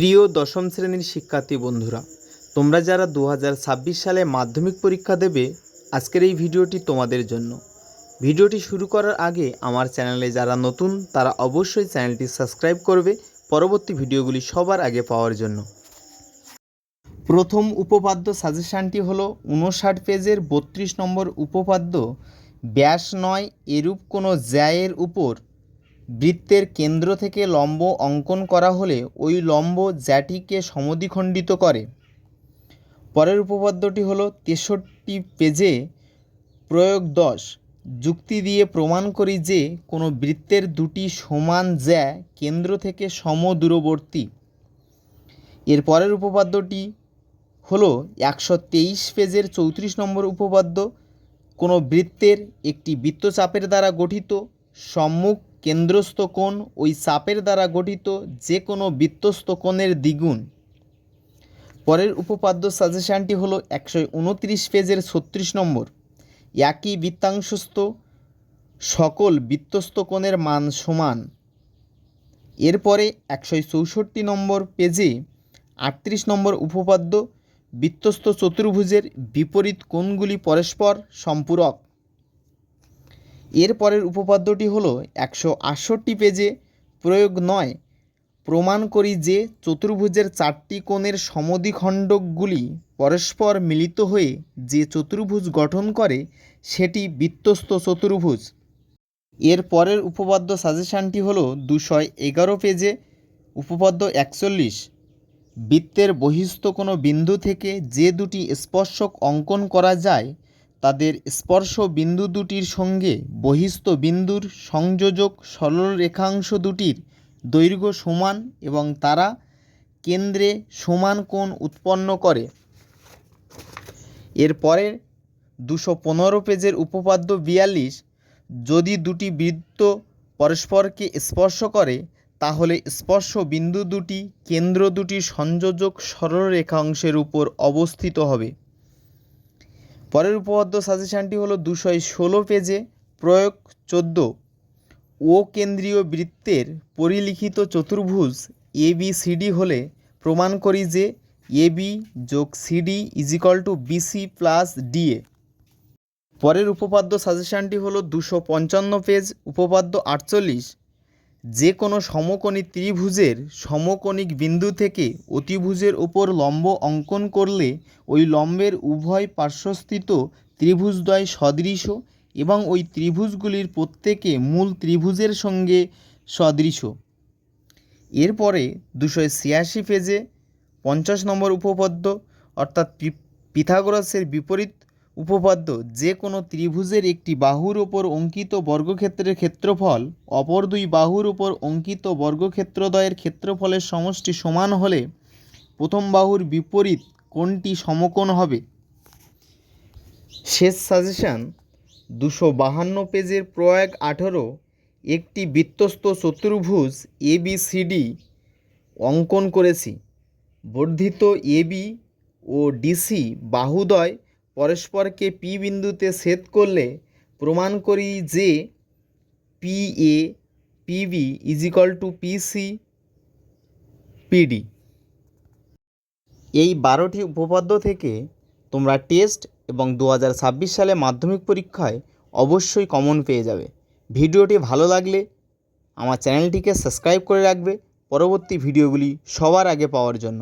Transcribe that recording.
প্রিয় দশম শ্রেণির শিক্ষার্থী বন্ধুরা, তোমরা যারা দু হাজার ছাব্বিশ সালে মাধ্যমিক পরীক্ষা দেবে, আজকের এই ভিডিওটি তোমাদের জন্য। ভিডিওটি শুরু করার আগে আমার চ্যানেলে যারা নতুন, তারা অবশ্যই চ্যানেলটি সাবস্ক্রাইব করবে, পরবর্তী ভিডিওগুলি সবার আগে পাওয়ার জন্য। প্রথম উপপাদ্য সাজেশানটি হলো উনষাট পেজের বত্রিশ নম্বর উপপাদ্য, ব্যাস নয় এরূপ কোনো জ্যায়ের উপর বৃত্তের কেন্দ্র থেকে লম্ব অঙ্কন করা হলে ওই লম্ব জ্যাটিকে সমদ্বিখণ্ডিত করে। পরের উপপাদ্যটি হলো তেষট্টি পেজে প্রয়োগ দশ। যুক্তি দিয়ে প্রমাণ করি যে কোনো বৃত্তের দুটি সমান জ্যা কেন্দ্র থেকে সম দূরবর্তী এর পরের উপপাদ্যটি হলো একশো তেইশ পেজের চৌত্রিশ নম্বর উপপাদ্য। কোনো বৃত্তের একটি বৃত্তচাপের দ্বারা গঠিত সম্মুখ কেন্দ্রস্থ কোণ ওই চাপের দ্বারা গঠিত যে কোনো বৃত্তস্থ কোণের দ্বিগুণ। পরের উপপাদ্য সাজেশানটি হলো একশো উনত্রিশ পেজের ছত্রিশ নম্বর। একই বৃত্তাংশস্থ সকল বৃত্তস্থ কোণের মান সমান। এরপরে একশো চৌষট্টি নম্বর পেজে আটত্রিশ নম্বর উপপাদ্য, বৃত্তস্থ চতুর্ভুজের বিপরীত কোণগুলি পরস্পর সম্পূরক। এর পরের উপপাদ্যটি হলো একশো আটষট্টি পেজে প্রয়োগ নয়। প্রমাণ করি যে চতুর্ভুজের চারটি কোণের সমদ্বিখণ্ডকগুলি পরস্পর মিলিত হয়ে যে চতুর্ভুজ গঠন করে, সেটি বৃত্তস্থ চতুর্ভুজ। এর পরের উপপাদ্য সাজেশানটি হলো দুশো এগারো পেজে, উপপাদ্য একচল্লিশ। বৃত্তের বহিস্থ কোনো বিন্দু থেকে যে দুটি স্পর্শক অঙ্কন করা যায় তাদের স্পর্শ বিন্দু দুটির সঙ্গে বহিস্থ বিন্দুর সংযোজক সরল রেখাংশ দুটির দৈর্ঘ্য সমান এবং তারা কেন্দ্রে সমান কোণ উৎপন্ন করে। এরপরে দুশো পনেরো পেজের উপপাদ্য বিয়াল্লিশ, যদি দুটি বৃত্ত পরস্পরকে স্পর্শ করে, তাহলে স্পর্শ বিন্দু দুটি কেন্দ্র দুটির সংযোজক সরলরেখাংশের উপর অবস্থিত হবে। পরের উপপাদ্য সাজেশানটি হলো দুশো ষোলো পেজে প্রয়োগ চোদ্দ। ও কেন্দ্রীয় বৃত্তের পরিলিখিত চতুর্ভুজ এ, বি সিডি হলে প্রমাণ করি যে এ, বি যোগ CD equal to BC plus DA পরের উপপাদ্য সাজেশানটি হলো দুশো পঞ্চান্ন পেজ, উপপাদ্য আটচল্লিশ। যে কোনো সমকোণী ত্রিভুজের সমকোণিক বিন্দু থেকে অতিভুজের ওপর লম্ব অঙ্কন করলে ওই লম্বের উভয় পার্শ্বস্থিত ত্রিভুজদ্বয় সদৃশ এবং ওই ত্রিভুজগুলির প্রত্যেকে মূল ত্রিভুজের সঙ্গে সদৃশ। এরপরে দুশো ছিয়াশি পেজে পঞ্চাশ নম্বর উপপদ্য অর্থাৎ পিথাগোরাসের বিপরীত উপপাদ্য, যে কোনো ত্রিভুজের একটি বাহুর ওপর অঙ্কিত বর্গক্ষেত্রের ক্ষেত্রফল, অপর দুই বাহুর ওপর অঙ্কিত বর্গক্ষেত্রদ্বয়ের ক্ষেত্রফলের সমষ্টি সমান হলে প্রথম বাহুর বিপরীত কোনটি সমকোণ হবে? শেষ সাজেশান, দুশো বাহান্ন পেজের প্রয়োগ আঠেরো, একটি বৃত্তস্থ চতুর্ভুজ এ, বি, সি অঙ্কন করেছি। বর্ধিত এবি ও ডিসি বাহুদ্বয় পরস্পরকে পি বিন্দুতে ছেদ করলে প্রমাণ করি যে P A PB equal to PC PD এই বারোটি উপপাদ্য থেকে তোমরা টেস্ট এবং দু হাজার ছাব্বিশ সালে মাধ্যমিক পরীক্ষায় অবশ্যই কমন পেয়ে যাবে। ভিডিওটি ভালো লাগলে আমার চ্যানেলটিকে সাবস্ক্রাইব করে রাখবে। পরবর্তী ভিডিওগুলি সবার আগে পাওয়ার জন্য।